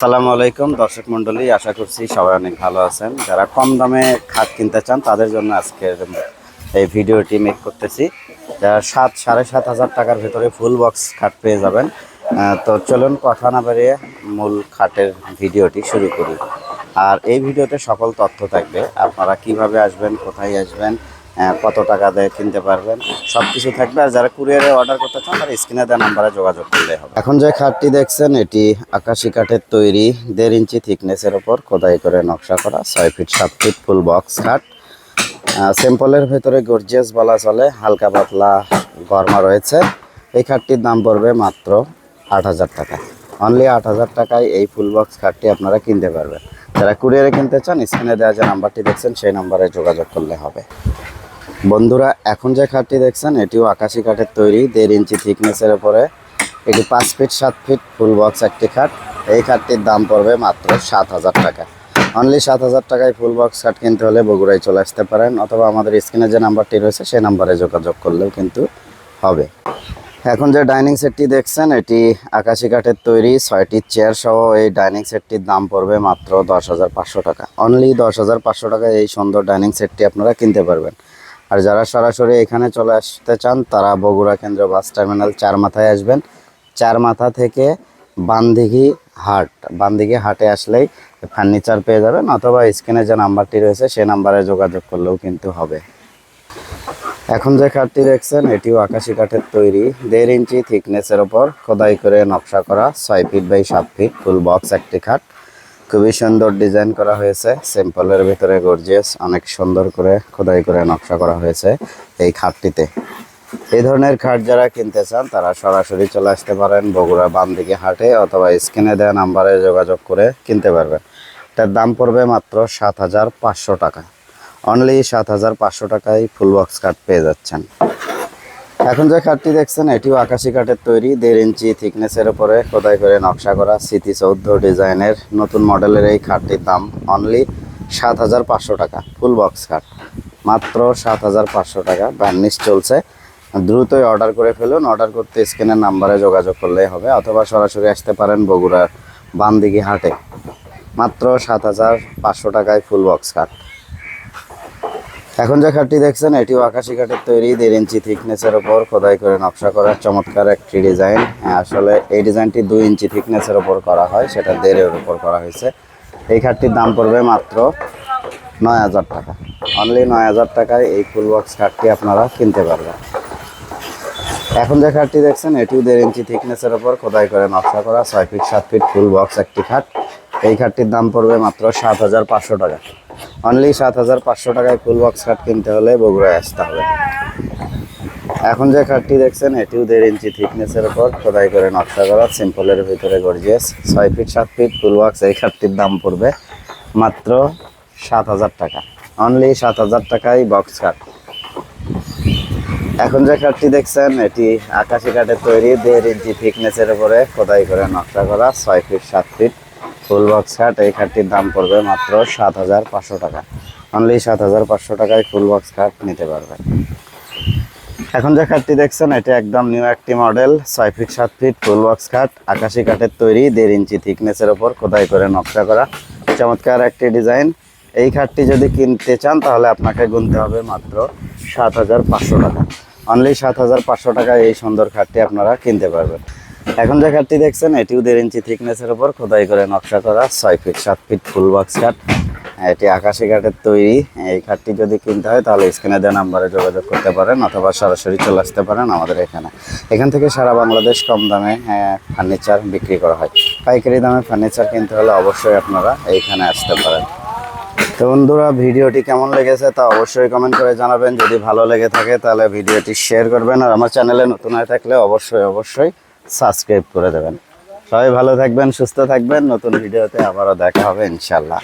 আসসালামু আলাইকুম, দর্শক মণ্ডলী, আশা করছি সবাই অনেক ভালো আছেন। যারা কম দামে খাট কিনতে চান, তাদের জন্য আজকের এই ভিডিওটি মেক করতেছি। যারা সাত, সাড়ে সাত হাজার টাকার ভেতরে ফুল বক্স খাট পেয়ে যাবেন। তো চলুন কথা না বাড়িয়ে মূল খাটের ভিডিওটি শুরু করি। আর এই ভিডিওতে সকল তথ্য থাকবে। আপনারা কীভাবে আসবেন, কোথায় আসবেন কত টাকা দিয়ে কিনতে পারবেন সব কিছু থাকবে। আর যারা কুরিয়ারে অর্ডার করতে চান, তারা স্ক্রিনে দেওয়া নাম্বারে যোগাযোগ করলে হবে। এখন যে খাটটি দেখছেন, এটি আকাশি কাঠের তৈরি, দেড় ইঞ্চি থিকনেসের ওপর খোদাই করে নকশা করা, ছয় ফিট সাত ফিট ফুল বক্স খাট। সিম্পলের ভেতরে গর্জিয়াস বলা চলে, হালকা পাতলা গরমা রয়েছে। এই খাটটির দাম পড়বে মাত্র আট হাজার টাকা। অনলি আট হাজার টাকায় এই ফুল বক্স খাটটি আপনারা কিনতে পারবেন। যারা কুরিয়ারে কিনতে চান, স্ক্রিনে দেওয়া যে নাম্বারটি দেখছেন, সেই নাম্বারে যোগাযোগ করলে হবে। বন্ধুরা, এখন যে খাটটি দেখছেন, এটিও আকাশি কাঠের তৈরি, দেড় ইঞ্চি থিকনেসের উপরে। এটি পাঁচ ফিট, সাত ফিট, ফুল বক্স একটি খাট। এই খাটটির দাম পড়বে মাত্র সাত হাজার টাকা। অনলি সাত হাজার টাকায় ফুল বক্স খাট কিনতে হলে বগুড়ায় চলে আসতে পারেন, অথবা আমাদের স্ক্রিনে যে নাম্বারটি রয়েছে, সেই নাম্বারে যোগাযোগ করলেও কিন্তু হবে। এখন যে ডাইনিং সেটটি দেখছেন, এটি আকাশি কাঠের তৈরি, ছয়টি চেয়ার সহ এই ডাইনিং সেটটির দাম পড়বে মাত্র দশ হাজার পাঁচশো টাকা। অনলি দশ হাজার পাঁচশো টাকায় এই সুন্দর ডাইনিং সেটটি আপনারা কিনতে পারবেন। আর যারা সরাসরি এখানে চলে আসতে চান, তারা বগুড়া কেন্দ্র বাস টার্মিনাল চার মাথায় আসবেন। চার মাথা থেকে বানদিঘি হাট, বানদিঘি হাটে আসলেই ফার্নিচার পেয়ে যাবেন অথবা স্ক্রিনে যে নাম্বারটি রয়েছে, সেই নাম্বারে যোগাযোগ করলেও কিন্তু হবে। এখন যে খাটটি দেখছেন, এটিও আকাশি কাঠের তৈরি। দেড় ইঞ্চি থিকনেসের ওপর খোদাই করে নকশা করা, ছয় ফিট বাই সাত ফিট ফুল বক্স একটি খাট। খুবই সুন্দর ডিজাইন করা হয়েছে। সিম্পলের ভিতরে গর্জিয়াস অনেক সুন্দর করে খোদাই করে নকশা করা হয়েছে এই খাটটিতে। এই ধরনের খাট যারা কিনতে চান, তারা সরাসরি চলে আসতে পারেন বগুড়া বামদিকে হাটে অথবা স্ক্রিনে দেওয়া নাম্বারে যোগাযোগ করে কিনতে পারবেন। এটার দাম পড়বে মাত্র সাত হাজার পাঁচশো টাকা। অনলি সাত হাজার পাঁচশো টাকায় ফুল বক্স কাঠ পেয়ে যাচ্ছেন। এখন যে কাঠটি দেখছেন, এটিও আকাশি কাঠের তৈরি, দেড় ইঞ্চি থিকনেসের উপরে খোদাই করে নকশা করা স্মৃতি চৌদ্ধ ডিজাইনের নতুন মডেলের এই খাটটির দাম অনলি সাত হাজার পাঁচশো টাকা ফুল বক্স কাঠ মাত্র সাত হাজার পাঁচশো টাকা বার্নিশ চলছে। দ্রুতই অর্ডার করে ফেলুন অর্ডার করতে স্ক্রিনের নাম্বারে যোগাযোগ করলেই হবে, অথবা সরাসরি আসতে পারেন বগুড়ার বামদিঘি হাটে। মাত্র সাত হাজার পাঁচশো টাকায় ফুল বক্স কাঠ এখন যে খাটটি দেখছেন, এটিও আকাশি কাঠের তৈরি। দেড় ইঞ্চি থিকনেসের ওপর খোদাই করে নকশা করা, চমৎকার একটি ডিজাইন। আসলে এই ডিজাইনটি দুই ইঞ্চি থিকনেসের ওপর করা হয়, সেটা দেড়ের ওপর করা হয়েছে। এই খাটটির দাম পড়বে মাত্র নয় হাজার টাকা। অনলি নয় হাজার টাকায় এই ফুল বক্স খাটটি আপনারা কিনতে পারবেন। এখন যে খাটটি দেখছেন, এটিও দেড় ইঞ্চি থিকনেসের ওপর খোদাই করে নকশা করা, ছয় ফিট সাত ফিট ফুল বক্স একটি খাট। এই খাটটির দাম পড়বে মাত্র সাত হাজার পাঁচশো টাকা। অনলি সাত হাজার পাঁচশো টাকায় ফুল বক্স খাট কিনতে হলে বগুড়ায় আসতে হবে। এখন যে খাটটি দেখছেন, এটিও দেড় ইঞ্চি থিকনেসের উপর। খোদাই করে নকশা করা সিম্পলের ভিতরে গর্জিয়াস ছয় ফিট সাত ফিট ফুল বক্স এই খাটটির দাম পড়বে মাত্র সাত হাজার টাকা। অনলি সাত হাজার টাকায় বক্স খাট। এখন যে খাটটি দেখছেন, এটি আকাশি কাঠের তৈরি, দেড় ইঞ্চি থিকনেসের উপরে। খোদাই করে নকশা করা, ছয় ফিট সাত ফিট ফুল বক্স খাট এই খাটটির দাম পড়বে মাত্র সাত হাজার পাঁচশো টাকা। অনলি সাত হাজার পাঁচশো টাকায় ফুল বক্স খাট নিতে পারবেন এখন যে খাটটি দেখছেন, এটি একদম নিউ একটি মডেল ছয় ফিট সাত ফিট ফুল বক্স খাট আকাশি কাঠের তৈরি, দেড় ইঞ্চি থিকনেসের ওপর খোদাই করে নকশা করা। চমৎকার একটি ডিজাইন এই খাটটি যদি কিনতে চান, তাহলে আপনাকে গুনতে হবে মাত্র সাত হাজার পাঁচশো টাকা। অনলি সাত হাজার পাঁচশো টাকায় এই সুন্দর খাটটি আপনারা কিনতে পারবেন। এখন যে খাটটি দেখছেন এটিও দেড় ইঞ্চি থিকনেসের ওপর খোদাই করে নকশা করা ছয় ফিট সাত ফিট ফুল বক্স খাট এটি আকাশি কাঠের তৈরি। এই খাটটি যদি কিনতে হয়, তাহলে স্ক্রিনে দেওয়া নাম্বারে যোগাযোগ করতে পারেন অথবা সরাসরি চলে আসতে পারেন আমাদের এখানে। এখান থেকে সারা বাংলাদেশ কম দামে ফার্নিচার বিক্রি করা হয়। পাইকারি দামে ফার্নিচার কিনতে হলে অবশ্যই আপনারা এইখানে আসতে পারেন। তো বন্ধুরা, ভিডিওটি কেমন লেগেছে তা অবশ্যই কমেন্ট করে জানাবেন। যদি ভালো লেগে থাকে, তাহলে ভিডিওটি শেয়ার করবেন। আর আমার চ্যানেলে নতুন হয়ে থাকলে অবশ্যই অবশ্যই সাবস্ক্রাইব করে দেবেন। সবাই ভালো থাকবেন সুস্থ থাকবেন। নতুন ভিডিওতে আবারও দেখা হবে ইনশাল্লাহ